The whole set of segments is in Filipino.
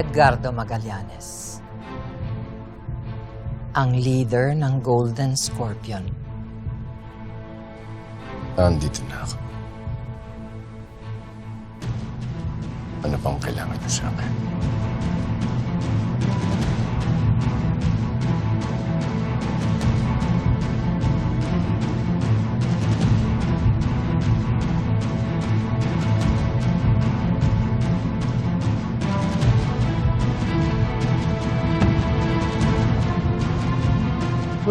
Edgardo Magallanes. Ang leader ng Golden Scorpion. Nandito na ako. Ano pang kailangan niyo sa akin?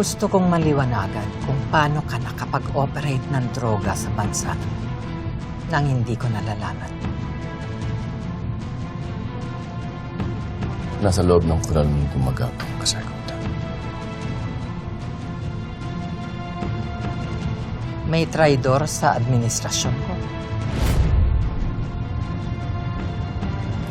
Gusto kong maliwanagan kung paano ka nakapag-operate ng droga sa bansa nang hindi ko nalalaman. Nasa loob ng kural ng gumagapang kasagutan. May traidor sa administrasyon ko.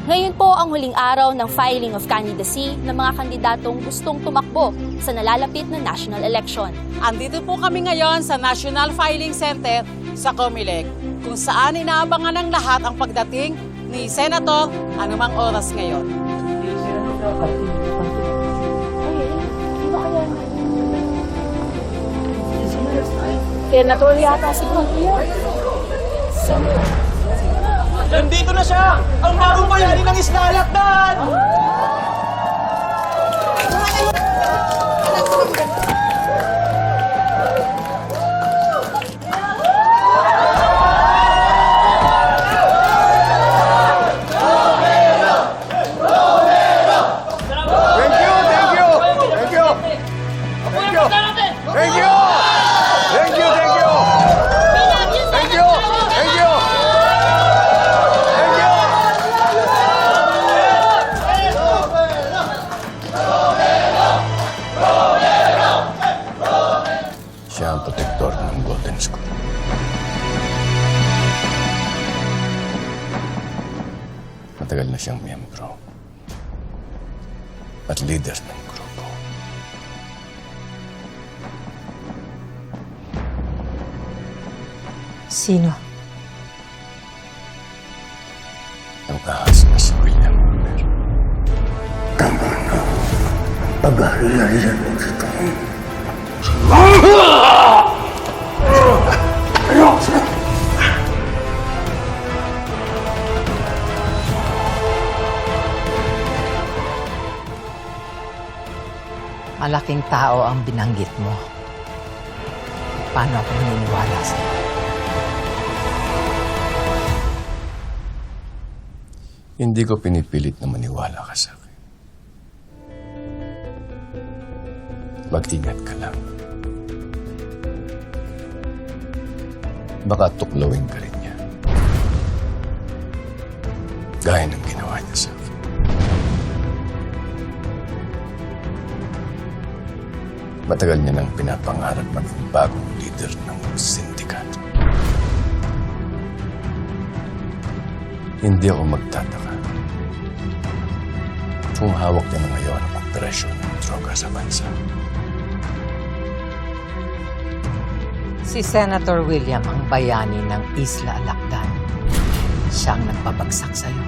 Ngayon po ang huling araw ng filing of candidacy ng mga kandidatong gustong tumakbo sa nalalapit na national election. Andito po kami ngayon sa National Filing Center sa Comelec, kung saan inaabangan ng lahat ang pagdating ni Senator anumang oras ngayon. Senator yata si Nandito na siya! Ang bagong bayani ng isla Alakdan! Thank you! Thank you! Thank you! Thank you! Matagal na siyang miyembro at leader ng grupo. Sino? Ang ahas na si William Muller. Malaking tao ang binanggit mo. Paano ako maniniwala sa'yo? Hindi ko pinipilit na maniwala ka sa akin. Mag-ingat ka lang. Baka tuklawin ka rin niya. Gaya ng ginawa niya sa Matagal niya nang pinapangarap maging bagong leader ng sindikato. Hindi ako magtataka kung hawak niya na ngayon ang operasyon ng droga sa bansa. Si Senator William ang bayani ng Isla Alacdan. Siyang nagpabagsak sa'yo.